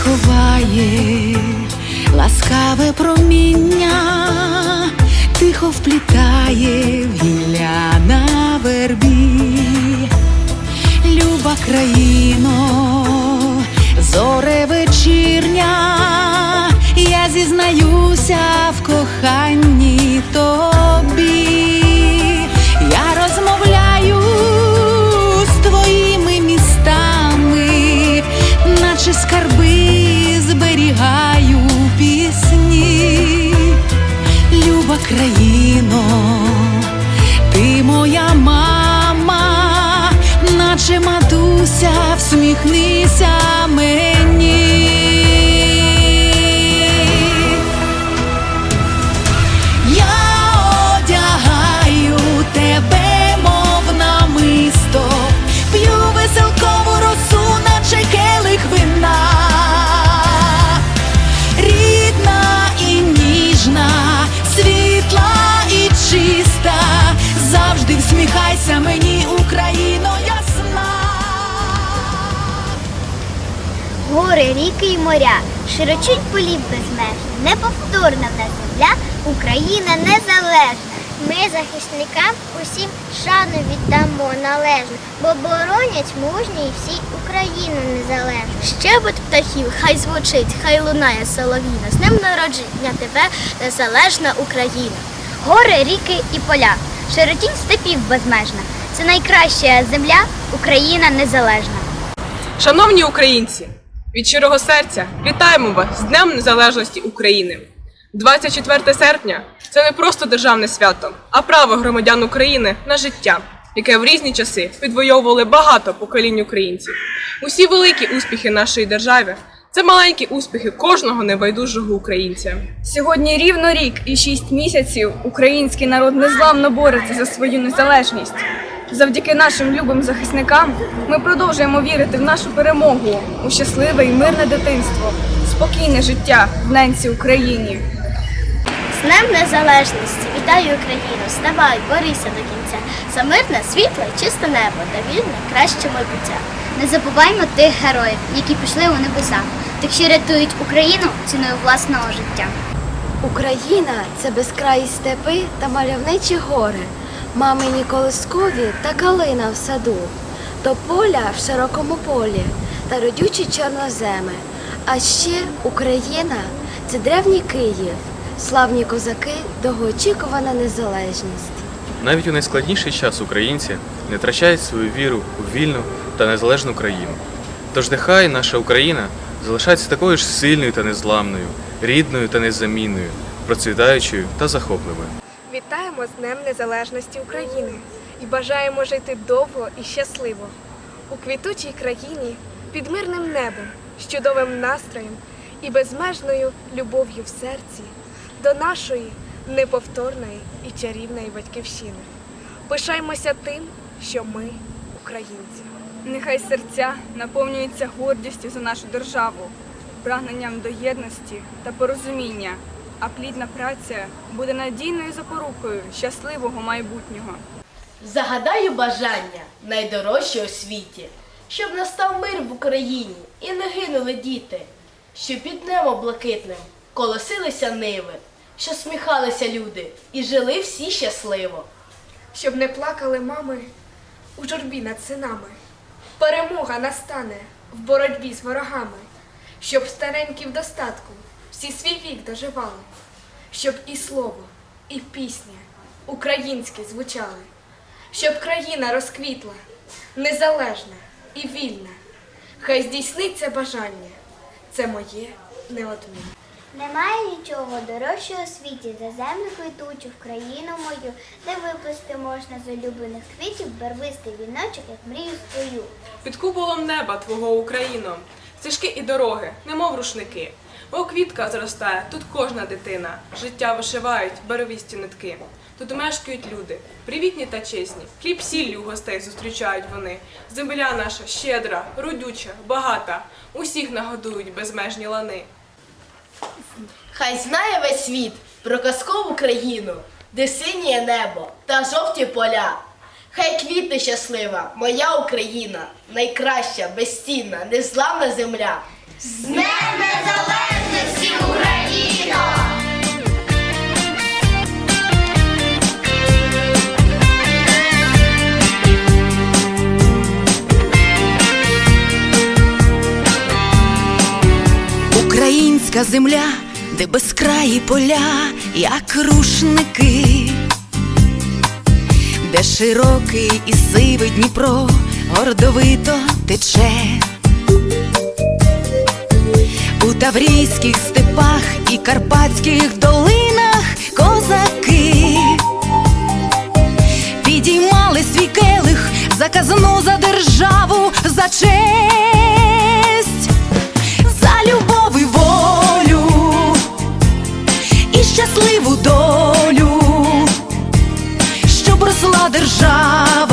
ховає ласкаве проміння, тихо вплітає в гілля на вербі, люба країно, зоре вечірня, я зізнаюся в коханні тобі. Матуся, всміхнися мені. Я одягаю тебе, мов намисто, п'ю веселкову росу, наче келих вина. Рідна і ніжна, світла і чиста, завжди всміхайся мені, Гори, ріки й моря, широчить полів безмежно, неповторна в нас земля, Україна незалежна. Ми захисникам усім шану віддамо належно, бо боронять мужні і всі Україну незалежну. Щебет птахів, хай звучить, хай лунає соловіна. З днем народження тебе, незалежна Україна. Гори, ріки і поля, широтінь степів безмежна. Це найкраща земля, Україна незалежна. Шановні українці, від щирого серця вітаємо вас з Днем Незалежності України. 24 серпня це не просто державне свято, а право громадян України на життя, яке в різні часи підвоювали багато поколінь українців. Усі великі успіхи нашої держави це маленькі успіхи кожного небайдужого українця. Сьогодні рівно рік і шість місяців український народ незламно бореться за свою незалежність. Завдяки нашим любим захисникам ми продовжуємо вірити в нашу перемогу у щасливе і мирне дитинство, спокійне життя в ненці Україні. З Днем Незалежності вітаю Україну, вставай, борися до кінця. За мирне, світле, чисте небо та вільне краще майбуття. Не забуваймо тих героїв, які пішли у небеса, тих, що рятують Україну ціною власного життя. Україна це безкраї степи та мальовничі гори, мамині колискові та калина в саду, то поля в широкому полі та родючі чорноземи. А ще Україна це древній Київ, славні козаки, довгоочікувана незалежність. Навіть у найскладніший час українці не втрачають свою віру у вільну та незалежну країну. Тож нехай наша Україна залишається такою ж сильною та незламною, рідною та незамінною, процвітаючою та захопливою. Вітаємо з Днем Незалежності України і бажаємо жити довго і щасливо у квітучій країні під мирним небом, з чудовим настроєм і безмежною любов'ю в серці до нашої неповторної і чарівної батьківщини. Пишаймося тим, що ми українці. Нехай серця наповнюються гордістю за нашу державу, прагненням до єдності та порозуміння, а плідна праця буде надійною запорукою щасливого майбутнього. Загадаю бажання найдорожче у світі, щоб настав мир в Україні і не гинули діти, щоб під небом блакитним колосилися ниви, що сміхалися люди і жили всі щасливо. Щоб не плакали мами у журбі над синами. Перемога настане в боротьбі з ворогами, щоб старенькі в достатку всі свій вік доживали, щоб і слово, і пісня українські звучали, щоб країна розквітла, незалежна і вільна. Хай здійсниться бажання, це моє неодмінне. Немає нічого дорожчого у світі за землю квітучу в країну мою, де виплести можна з улюблених квітів барвистий віночок, як мрію свою. Під куполом неба твого Україно, стежки і дороги, немов рушники. О, квітка зростає, тут кожна дитина, життя вишивають барвисті нитки. Тут мешкають люди, привітні та чесні, хліб сіллю гостей зустрічають вони. Земля наша щедра, родюча, багата, усіх нагодують безмежні лани. Хай знає весь світ про казкову країну, де синє небо та жовті поля. Хай квітне щаслива, моя Україна, найкраща, безцінна, незламна земля. З Днем Українська земля, де безкраї поля, як рушники, де широкий і сивий Дніпро гордовито тече. У таврійських степах і карпатських долинах козаки підіймали свій келих за казну щасливу долю, щоб росла держава.